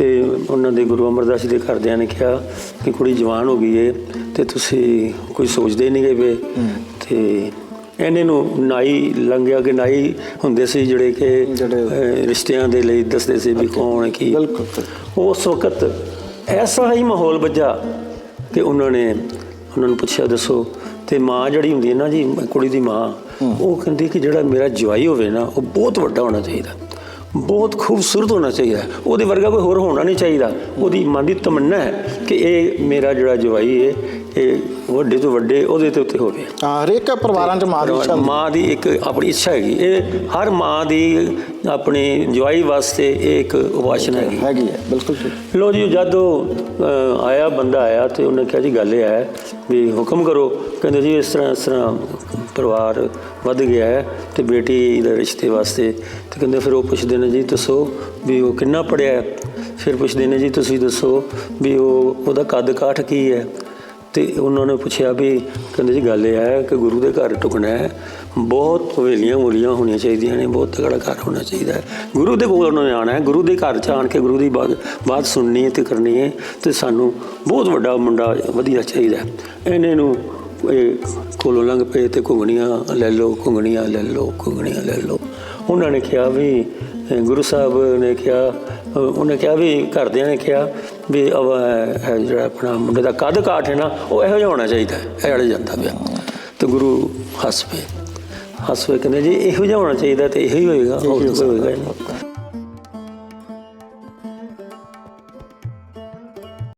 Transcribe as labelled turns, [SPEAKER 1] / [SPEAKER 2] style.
[SPEAKER 1] ਤੇ ਉਹਨਾਂ ਦੇ ਗੁਰੂ ਅਮਰਦਾਸ ਜੀ ਦੇ ਘਰਦਿਆਂ ਨੇ ਕਿਹਾ ਕਿ ਕੁੜੀ ਜਵਾਨ ਹੋ ਗਈ ਏ ਤੇ ਤੁਸੀਂ ਕੋਈ ਸੋਚਦੇ ਨਹੀਂ ਗਏ ਵੇ ਤੇ ਇਹਨੇ ਨੂੰ ਨਾਈ ਲੰਘਿਆ ਕਿ ਨਾਈ ਹੁੰਦੇ ਸੀ ਜਿਹੜੇ ਕਿ ਰਿਸ਼ਤਿਆਂ ਦੇ ਲਈ ਦੱਸਦੇ ਸੀ ਵੀ ਕੌਣ ਹੈ ਕੀ ਉਸ ਵਕਤ ਐਸਾ ਹੀ ਮਾਹੌਲ ਵੱਜਾ ਕਿ ਉਹਨਾਂ ਨੇ ਉਹਨਾਂ ਨੂੰ ਪੁੱਛਿਆ ਦੱਸੋ ਤੇ ਮਾਂ ਜਿਹੜੀ ਹੁੰਦੀ ਹੈ ਨਾ ਜੀ ਕੁੜੀ ਦੀ ਮਾਂ ਉਹ ਕਹਿੰਦੀ ਕਿ ਜਿਹੜਾ ਮੇਰਾ ਜਵਾਈ ਹੋਵੇ ਨਾ ਉਹ ਬਹੁਤ ਵੱਡਾ ਹੋਣਾ ਚਾਹੀਦਾ। ਬਹੁਤ ਖੂਬਸੂਰਤ ਹੋਣਾ ਚਾਹੀਦਾ ਉਹਦੇ ਵਰਗਾ ਕੋਈ ਹੋਰ ਹੋਣਾ ਨਹੀਂ ਚਾਹੀਦਾ। ਉਹਦੀ ਮਨ ਦੀ ਤਮੰਨਾ ਹੈ ਕਿ ਇਹ ਮੇਰਾ ਜਿਹੜਾ ਜਵਾਈ ਹੈ ਇਹ ਵੱਡੇ ਤੋਂ ਵੱਡੇ ਉਹਦੇ ਤੇ ਉੱਤੇ ਹੋਵੇ
[SPEAKER 2] ਹਾਂ ਹਰੇਕ ਪਰਿਵਾਰਾਂ 'ਚ ਮਾਂ ਦੀ ਇੱਛਾ
[SPEAKER 1] ਮਾਂ ਦੀ ਇੱਕ ਆਪਣੀ ਇੱਛਾ ਹੈਗੀ। ਇਹ ਹਰ ਮਾਂ ਦੀ ਆਪਣੇ ਜਵਾਈ ਵਾਸਤੇ ਇਹ ਇੱਕ ਉਪਾਸ਼ਨਾ ਹੈਗੀ।
[SPEAKER 2] ਹੈਗੀ ਹੈ ਬਿਲਕੁਲ
[SPEAKER 1] ਲੋ ਜੀ ਜਦ ਆਇਆ ਬੰਦਾ ਆਇਆ ਤੇ ਉਹਨੇ ਕਿਹਾ ਜੀ ਗੱਲ ਇਹ ਹੈ ਵੀ ਹੁਕਮ ਕਰੋ। ਕਹਿੰਦੇ ਜੀ ਇਸ ਤਰ੍ਹਾਂ ਇਸ ਤਰ੍ਹਾਂ ਪਰਿਵਾਰ ਵੱਧ ਗਿਆ ਹੈ ਤੇ ਬੇਟੀ ਦੇ ਰਿਸ਼ਤੇ ਵਾਸਤੇ। ਤੇ ਕਹਿੰਦੇ ਫਿਰ ਉਹ ਪੁੱਛਦੇ ਨੇ ਜੀ ਦੱਸੋ ਵੀ ਉਹ ਕਿੰਨਾ ਪੜਿਆ ਫਿਰ ਪੁੱਛਦੇ ਨੇ ਜੀ ਤੁਸੀਂ ਦੱਸੋ ਵੀ ਉਹ ਉਹਦਾ ਕੱਦ ਕਾਠ ਕੀ ਹੈ? ਤੇ ਉਹਨਾਂ ਨੇ ਪੁੱਛਿਆ ਵੀ ਕਹਿੰਦੇ ਜੀ ਗੱਲ ਇਹ ਹੈ ਕਿ ਗੁਰੂ ਦੇ ਘਰ ਟੁਕਣਾ ਹੈ, ਬਹੁਤ ਹਵੇਲੀਆਂ ਮੂਲੀਆਂ ਹੋਣੀਆਂ ਚਾਹੀਦੀਆਂ ਨੇ, ਬਹੁਤ ਤਗੜਾ ਘਰ ਹੋਣਾ ਚਾਹੀਦਾ ਹੈ। ਗੁਰੂ ਦੇ ਕੋਲ ਉਹਨਾਂ ਨੇ ਆਣਾ ਹੈ, ਗੁਰੂ ਦੇ ਘਰ ਚ ਆਣ ਕੇ ਗੁਰੂ ਦੀ ਬਾਤ ਬਾਤ ਸੁਣਨੀ ਹੈ ਤੇ ਕਰਨੀ ਹੈ ਤੇ ਸਾਨੂੰ ਬਹੁਤ ਵੱਡਾ ਮੁੰਡਾ ਵਧੀਆ ਚਾਹੀਦਾ ਇਹਨੇ ਨੂੰ ਇਹ ਕੋਲੋਂ ਲੰਘ ਪਏ ਤੇ ਘੁੰਗਣੀਆਂ ਲੈ ਲਓ, ਘੁੰਗਣੀਆਂ ਲੈ ਲਓ, ਘੁੰਗਣੀਆਂ ਲੈ ਲਓ। ਉਹਨਾਂ ਨੇ ਕਿਹਾ ਵੀ ਗੁਰੂ ਸਾਹਿਬ ਨੇ ਕਿਹਾ ਉਹਨੇ ਕਿਹਾ ਵੀ ਘਰਦਿਆਂ ਨੇ ਕਿਹਾ ਵੀ ਅਵ ਜਿਹੜਾ ਆਪਣਾ ਮੁੰਡੇ ਦਾ ਕੱਦ ਕਾਠ ਹੈ ਨਾ, ਉਹ ਇਹੋ ਜਿਹਾ ਹੋਣਾ ਚਾਹੀਦਾ ਇਹ ਵਾਲੇ ਜਾਂਦਾ ਪਿਆ। ਤੇ ਗੁਰੂ ਹੱਸ ਪਏ। ਹੱਸ ਪਏ, ਕਹਿੰਦੇ ਜੀ ਇਹੋ ਜਿਹਾ ਹੋਣਾ ਚਾਹੀਦਾ ਤੇ ਇਹੋ ਹੀ ਹੋਏਗਾ, ਹੋਰ ਕੋਈ ਹੋਏਗਾ ਨਹੀਂ।